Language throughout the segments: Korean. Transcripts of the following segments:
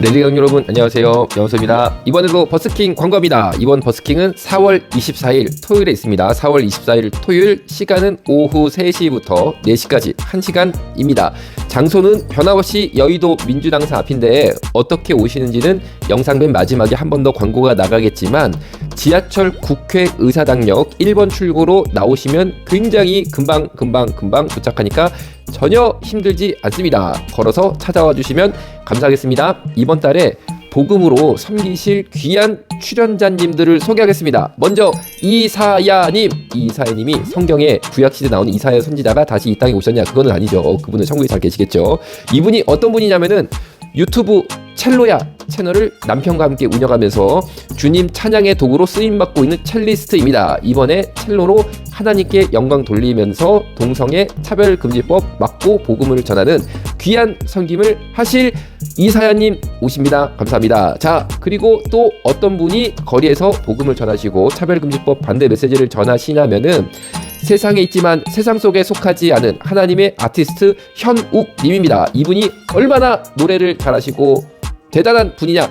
레디강 여러분 안녕하세요. 영수입니다. 이번에도 버스킹 광고입니다. 이번 버스킹은 4월 24일 토요일에 있습니다. 4월 24일 토요일 시간은 오후 3시부터 4시까지 1시간입니다. 장소는 변함없이 여의도 민주당사 앞인데 어떻게 오시는지는 영상 맨 마지막에 한 번 더 광고가 나가겠지만 지하철 국회의사당역 1번 출구로 나오시면 굉장히 금방 금방 금방 도착하니까 전혀 힘들지 않습니다. 걸어서 찾아와 주시면 감사하겠습니다. 이번 달에 복음으로 섬기실 귀한 출연자님들을 소개하겠습니다. 먼저 이사야님, 이사야님이 성경에 구약시대 나오는 이사야 선지자가 다시 이 땅에 오셨냐? 그거는 아니죠. 그분은 천국에 잘 계시겠죠. 이분이 어떤 분이냐면은 유튜브 첼로야 채널을 남편과 함께 운영하면서 주님 찬양의 도구로 쓰임 받고 있는 첼리스트입니다. 이번에 첼로로 하나님께 영광 돌리면서 동성애 차별 금지법 막고 복음을 전하는 귀한 섬김을 하실 이사야님 오십니다. 감사합니다. 자 그리고 또 어떤 분이 거리에서 복음을 전하시고 차별 금지법 반대 메시지를 전하시냐면은 세상에 있지만 세상 속에 속하지 않은 하나님의 아티스트 현욱님입니다. 이분이 얼마나 노래를 잘하시고 대단한 분이냐?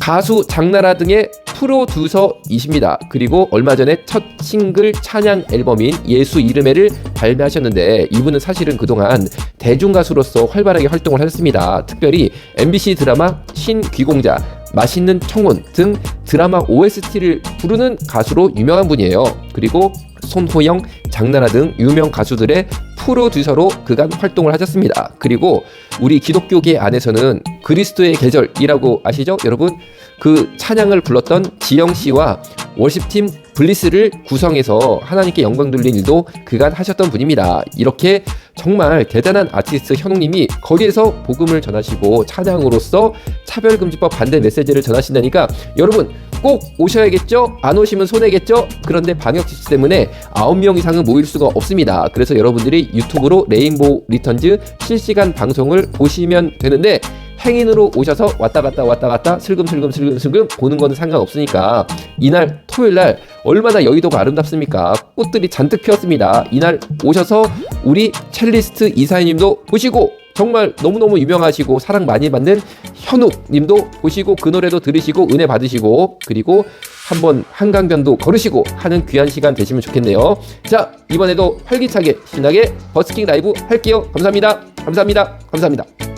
가수 장나라 등의 프로듀서이십니다. 그리고 얼마 전에 첫 싱글 찬양 앨범인 예수 이름에를 발매하셨는데 이분은 사실은 그동안 대중 가수로서 활발하게 활동을 하셨습니다. 특별히 MBC 드라마 신귀공자 맛있는 청혼 등 드라마 OST를 부르는 가수로 유명한 분이에요. 그리고 손호영, 장나라 등 유명 가수들의 프로듀서로 그간 활동을 하셨습니다. 그리고 우리 기독교계 안에서는 그리스도의 계절이라고 아시죠? 여러분 그 찬양을 불렀던 지영 씨와 월십팀 블리스를 구성해서 하나님께 영광 돌린 일도 그간 하셨던 분입니다. 이렇게 정말 대단한 아티스트 현웅님이 거기에서 복음을 전하시고 찬양으로서 차별금지법 반대 메시지를 전하신다니까 여러분 꼭 오셔야겠죠? 안 오시면 손해겠죠? 그런데 방역 지침 때문에 9명 이상은 모일 수가 없습니다. 그래서 여러분들이 유튜브로 레인보우 리턴즈 실시간 방송을 보시면 되는데 행인으로 오셔서 왔다 갔다 왔다 갔다 슬금슬금 슬금슬금 보는 거는 상관없으니까 이날 토요일 날 얼마나 여의도가 아름답습니까? 꽃들이 잔뜩 피었습니다. 이날 오셔서 우리 첼리스트 이사님도 보시고 정말 너무너무 유명하시고 사랑 많이 받는 현욱 님도 보시고 그 노래도 들으시고 은혜 받으시고 그리고 한번 한강변도 걸으시고 하는 귀한 시간 되시면 좋겠네요. 자, 이번에도 활기차게 신나게 버스킹 라이브 할게요. 감사합니다. 감사합니다. 감사합니다.